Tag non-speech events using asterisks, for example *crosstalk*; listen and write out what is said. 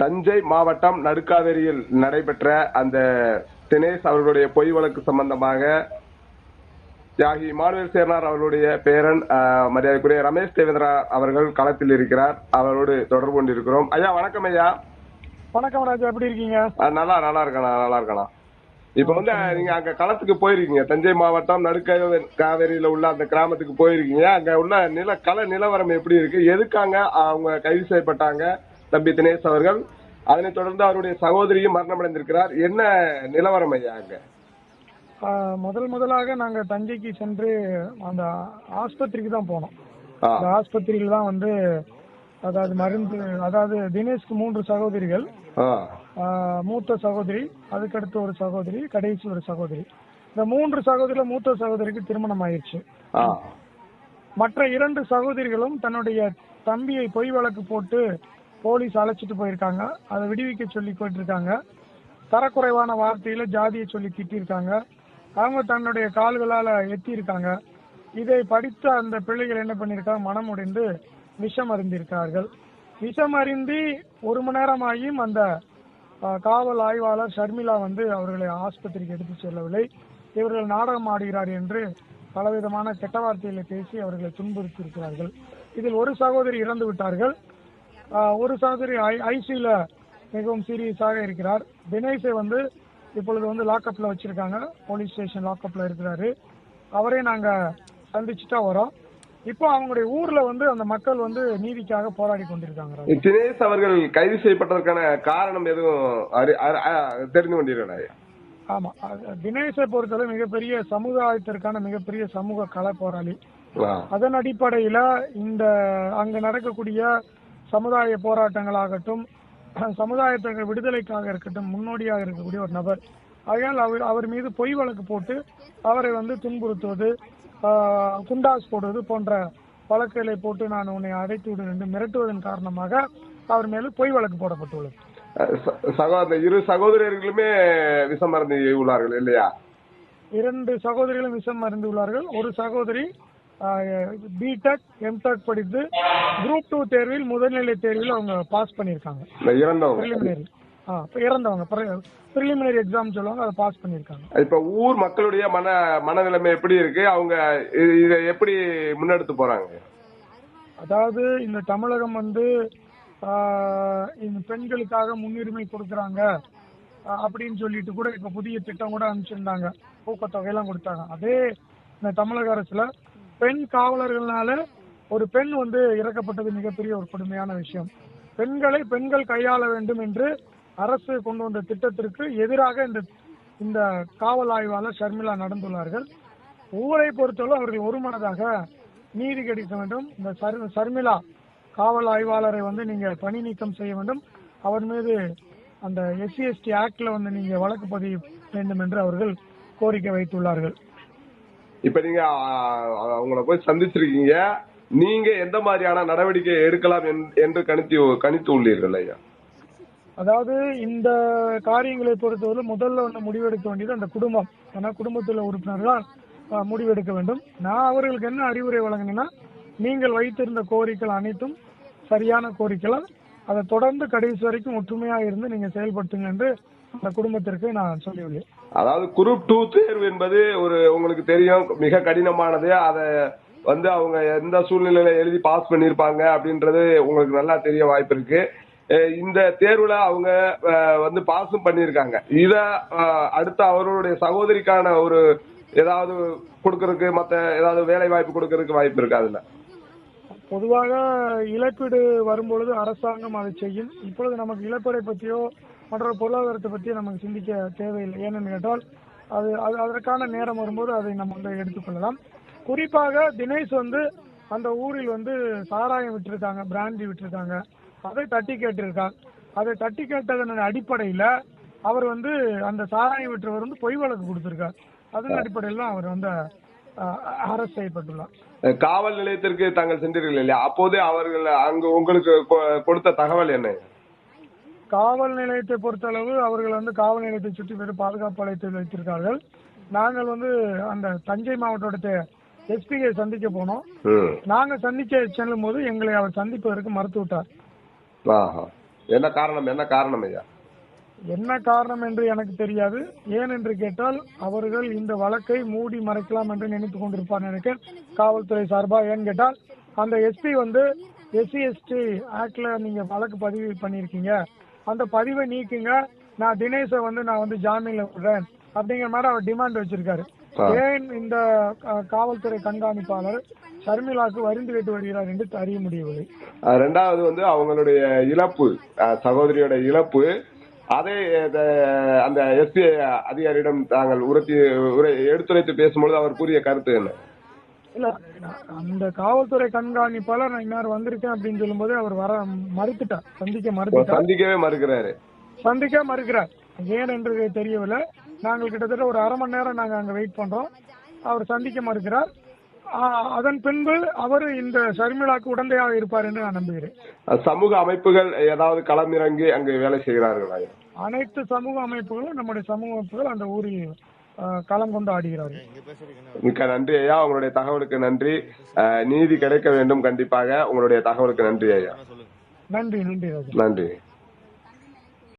தஞ்சை மாவட்டம் நடுக்காவேரியில் நடைபெற்ற அந்த தினேஷ் அவர்களுடைய பொய் வழக்கு சம்பந்தமாக தியாகி இமானுவேல் சேர்னார் அவர்களுடைய பேரன் மரியாதைக்குரிய ரமேஷ் தேவேந்திரா அவர்கள் களத்தில் இருக்கிறார். அவரோடு தொடர்பு கொண்டிருக்கிறோம். ஐயா வணக்கம் ஐயா. வணக்கம் ராஜா எப்படி இருக்கீங்க? நல்லா நல்லா இருக்கணா நல்லா இருக்கணா இப்ப வந்து நீங்க அங்க களத்துக்கு போயிருக்கீங்க. தஞ்சை மாவட்டம் நடுக்காவே காவேரியில உள்ள அந்த கிராமத்துக்கு போயிருக்கீங்க. அங்க உள்ள நில கள நிலவரம் எப்படி இருக்கு? எதுக்காங்க அவங்க கைது செய்யப்பட்டாங்க? தம்பி தினேஷ் அவர்கள். அதனைத் தொடர்ந்து அவருடைய சகோதரியும் மரணமடைந்திருக்கிறார். என்ன நிலவரம் ஐயா அங்க? முதல் முதலாக நாங்க தஞ்சைக்கு சென்று அந்த ஆஸ்பத்திரிக்கு தான் போனோம். அந்த ஆஸ்பத்திரியில் தான் வந்து அதாவது மருந்து அதாவது தினேஷ்க்கு மூன்று சகோதரிகள். மூத்த சகோதரி அதுக்கடுத்து ஒரு சகோதரி கடைசி ஒரு சகோதரி. இந்த மூன்று சகோதரில மூத்த சகோதரிக்கு திருமணம் ஆயிடுச்சு. மற்ற இரண்டு சகோதரிகளும் தன்னுடைய தம்பியை பொய் வழக்கு போட்டு போலீஸ் அழைச்சிட்டு போயிருக்காங்க. அதை விடுவிக்க சொல்லி போயிட்டு தரக்குறைவான வார்த்தையில ஜாதியை சொல்லி திட்டிருக்காங்க. அவங்க தன்னுடைய கால்களால எத்தியிருக்காங்க இதை படித்த அந்த பிள்ளைகள் என்ன பண்ணிருக்காங்க மனம் உடைந்து விஷம் அறிந்திருக்கிறார்கள் விஷம் அருந்தி ஒரு மணி நேரம் ஆகியும் அந்த காவல் ஆய்வாளர் ஷர்மிளா வந்து அவர்களை ஆஸ்பத்திரிக்கு எடுத்து செல்லவில்லை. இவர்கள் நாடகம் ஆடுகிறார் என்று பலவிதமான கெட்ட வார்த்தைகளை பேசி அவர்களை துன்புறுத்தியிருக்கிறார்கள். இதில் ஒரு சகோதரி இறந்து விட்டார்கள் ஒரு சகோதரி ஐசியூல மிகவும் சீரியஸாக இருக்கிறார் தினேஷை வந்து இப்பொழுது வந்து லாக்அப்ல வச்சிருக்காங்க போலீஸ் ஸ்டேஷன் லாக்அப்ல இருக்கிறாரு அவரே நாங்க சந்திச்சுட்டா வரோம் இப்போ அவங்களுடைய ஊர்ல வந்து அந்த மக்கள் வந்து நீதிக்காக போராடி கொண்டிருக்காங்க. தினேஷ் அவர்கள் கைது செய்யப்பட்டதற்கான காரணம் எதுவும் தெரிந்து கொண்டீர்களா ஐயா? ஆமா தினேஷை பொறுத்தவரை மிகப்பெரிய சமுதாயத்திற்கான மிகப்பெரிய சமூக கள போராளி. அதன் அடிப்படையில இந்த அங்க நடக்கக்கூடிய சமுதாய போராட்டங்களாகட்டும் *clears throat* சமுதாயத்திற்கு விடுதலைக்காக இருக்கட்டும் முன்னோடியாக இருக்கக்கூடிய ஒரு நபர். ஆகையால் அவர் அவர் மீது பொய் வழக்கு போட்டு அவரை வந்து துன்புறுத்துவது குண்டாஸ் போடுவது போன்ற வழக்குகளை போட்டு நான் உன்னை அடைத்து விடுவேன் என்று மிரட்டுவதன் காரணமாக அவர் மேலும் பொய் வழக்கு போடப்பட்டுள்ளது. ச- சகோ அந்த இரு சகோதரர்களுமே விஷம் மருந்து உள்ளார்கள் இல்லையா? இரண்டு சகோதரிகளும் விஷம் அறிந்துள்ளார்கள் ஒரு சகோதரி பிடெக் எம்டெக் படித்து குரூப் டூ தேர்வில் முதல்நிலை தேர்வில் அவங்க பாஸ் பண்ணியிருக்காங்க. ப்ரிலிமினரி ஆ இறந்தவங்க. ப்ரிலிமினரி எக்ஸாம் சொல்லுவாங்க அதை பாஸ் பண்ணியிருக்காங்க. இப்ப ஊர் மக்களுடைய மன மனநிலைமை எப்படி இருக்கு? அவங்க இதை எப்படி முன்னெடுத்து போறாங்க? அதாவது இந்த தமிழகம் வந்து இந்த பெண்களுக்காக முன்னுரிமை கொடுக்குறாங்க அப்படின்னு சொல்லிட்டு கூட இப்போ புதிய திட்டம் கூட அனுப்பிச்சிருந்தாங்க. ஊக்கத்தொகையெல்லாம் கொடுத்தாங்க. அதே இந்த தமிழக அரசுல பெண் காவலர்களால ஒரு பெண் வந்து இறக்கப்பட்டது மிகப்பெரிய ஒரு கொடுமையான விஷயம். பெண்களை பெண்கள் கையாள வேண்டும் என்று அரசு கொண்டு வந்த திட்டத்திற்கு எதிராக இந்த இந்த காவல் ஆய்வாளர் ஷர்மிளா நடந்துள்ளார்கள். ஊரை பொறுத்தவரை அவர்கள் ஒருமனதாக நீதி கிடைக்க வேண்டும். இந்த சர்- சர்மிளா காவல் ஆய்வாளரை வந்து நீங்க பணி நீக்கம் செய்ய வேண்டும். அவர் மீது அந்த எஸ்சி எஸ்டி ஆக்ட்ல வந்து நீங்க வழக்கு பதிய வேண்டும் என்று அவர்கள் கோரிக்கை வைத்துள்ளார்கள். இப்ப நீங்க அவங்கள போய் சந்திச்சிருக்கீங்க. நீங்க எந்த மாதிரியான நடவடிக்கை எடுக்கலாம் என்- என்று கணித்து கணித்து உள்ளீர்கள் ஐயா? அதாவது இந்த காரியங்களை பொறுத்தவரை முதல்ல ஒன்று முடிவெடுக்க வேண்டியது அந்த குடும்பம். ஏன்னா குடும்பத்தில் உறுப்பினர்கள் முடிவெடுக்க வேண்டும். நான் அவர்களுக்கு என்ன அறிவுரை வழங்கினேன்னா நீங்கள் வைத்திருந்த கோரிக்கைகள் அனைத்தும் சரியான கோரிக்கைகள். அதை தொடர்ந்து கடைசி வரைக்கும் ஒற்றுமையாக இருந்து நீங்கள் செயல்படுத்துங்க என்று அந்த குடும்பத்திற்கு நான் சொல்லியுள்ளேன். அதாவது குரூப் டூ தேர்வு என்பது ஒரு உங்களுக்கு தெரியும் மிக கடினமானது. அதை வந்து அவங்க எந்த சூழ்நிலையில எழுதி பாஸ் பண்ணியிருப்பாங்க அப்படின்றது உங்களுக்கு நல்லா தெரிய வாய்ப்பு இருக்கு. இந்த தேர்வுல அவங்க வந்து பாஸும் பண்ணியிருக்காங்க. இத அடுத்து அவருடைய சகோதரிக்கான ஒரு ஏதாவது கொடுக்கறதுக்கு மத்த ஏதாவது வேலை வாய்ப்பு கொடுக்கறதுக்கு வாய்ப்பு இருக்கு அதுல? பொதுவாக இழப்பீடு வரும்பொழுது அரசாங்கம் அதை செய்யும். இப்பொழுது நமக்கு இழப்பீடை பற்றியோ மற்ற பொருளாதாரத்தை பற்றி நமக்கு சிந்திக்க தேவையில்லை. ஏனென்று கேட்டால் அது அது அதற்கான நேரம் வரும்போது அதை நம்ம வந்து எடுத்துக்கொள்ளலாம். குறிப்பாக தினேஷ் வந்து அந்த ஊரில் வந்து சாராயம் விட்டுருக்காங்க பிராந்தி விட்டுருக்காங்க. அதை தட்டி கேட்டிருக்காங்க அதை தட்டி கேட்டதன் அடிப்படையில அவர் வந்து அந்த சாராயம் விற்றவர் வந்து பொய் வழக்கு கொடுத்திருக்கார். அதன் அடிப்படையில் தான் அவர் வந்து அரெஸ்ட் செய்யப்பட்டுள்ளார். காவல் நிலையத்திற்கு தாங்கள் சென்றீர்கள் இல்லையா? அப்போதே அவர்கள் அங்கு உங்களுக்கு கொ- கொடுத்த தகவல் என்ன? காவல் நிலையத்தை பொறுத்தளவு அவர்கள் வந்து காவல் நிலையத்தை சுற்றி வெறும் பாதுகாப்பு வளையத்தில் வைத்திருக்கார்கள். நாங்கள் வந்து அந்த தஞ்சை மாவட்டத்தை எஸ்பியை சந்திக்க போனோம். நாங்க சந்திக்க செல்லும் போது எங்களை அவர் சந்திப்பதற்கு மறுத்து விட்டார். என்ன காரணம்? என்ன காரணம் ஐயா? என்ன காரணம் என்று எனக்கு தெரியாது. ஏன் என்று கேட்டால் அவர்கள் இந்த வழக்கை மூடி மறைக்கலாம் என்று நினைத்துக் கொண்டிருப்பார் நினைக்கிறேன் காவல்துறை சார்பா? ஏன்னு கேட்டால் அந்த எஸ்பி வந்து எஸ்சி எஸ்டி ஆக்ட்ல நீங்க வழக்கு பதிவு பண்ணியிருக்கீங்க. அந்த பதிவை நீக்குங்க. நான் தினேஷை வந்து நான் வந்து ஜாமீன்ல விடுறேன். அப்படிங்கிற மாதிரி அவர் டிமாண்ட் வச்சிருக்காரு. ஏன் இந்த காவல்துறை கண்காணிப்பாளர் ஷர்மிளாக்கு வரிந்து கேட்டு வருகிறார் என்று அறிய முடியவில்லை. ரெண்டாவது வந்து அவங்களுடைய இழப்பு சகோதரியோட இழப்பு. அதை அந்த எஸ்பி அதிகாரியிடம் தாங்கள் உரத்தி உரை எடுத்துரைத்து பேசும்பொழுது அவர் கூறிய கருத்து என்ன? இல்ல அந்த காவல்துறை கண்காணிப்பாளர் நான் இன்னார் வந்திருக்கேன் அப்படின்னு சொல்லும்போது அவர் வர மறுத்துட்டார். சந்திக்க மறுத்துட்டார். சந்திக்கவே மறுக்கிறாரு. சந்திக்க மறுக்கிறார். ஏன் என்று தெரியவில்லை. நாங்கள் கிட்டத்தட்ட ஒரு அரை மணி நேரம் நாங்க அங்க வெயிட் பண்றோம். அவர் சந்திக்க மறுக்கிறார். அதன் பின்பு அவர் இந்த ஷர்மிளாக்கு உடந்தையாக இருப்பார் என்று நான் நம்புகிறேன். சமூக அமைப்புகள் ஏதாவது களமிறங்கி அங்கு வேலை செய்கிறார்களா? அனைத்து சமூக அமைப்புகளும் நம்முடைய சமூக அமைப்புகள் அந்த ஊரில் களம் கொண்டு ஆடுகிறார்கள். மிக்க நன்றி ஐயா. உங்களுடைய தகவலுக்கு நன்றி. நீதி கிடைக்க வேண்டும் கண்டிப்பாக. உங்களுடைய தகவலுக்கு நன்றி ஐயா. நன்றி நன்றி நன்றி.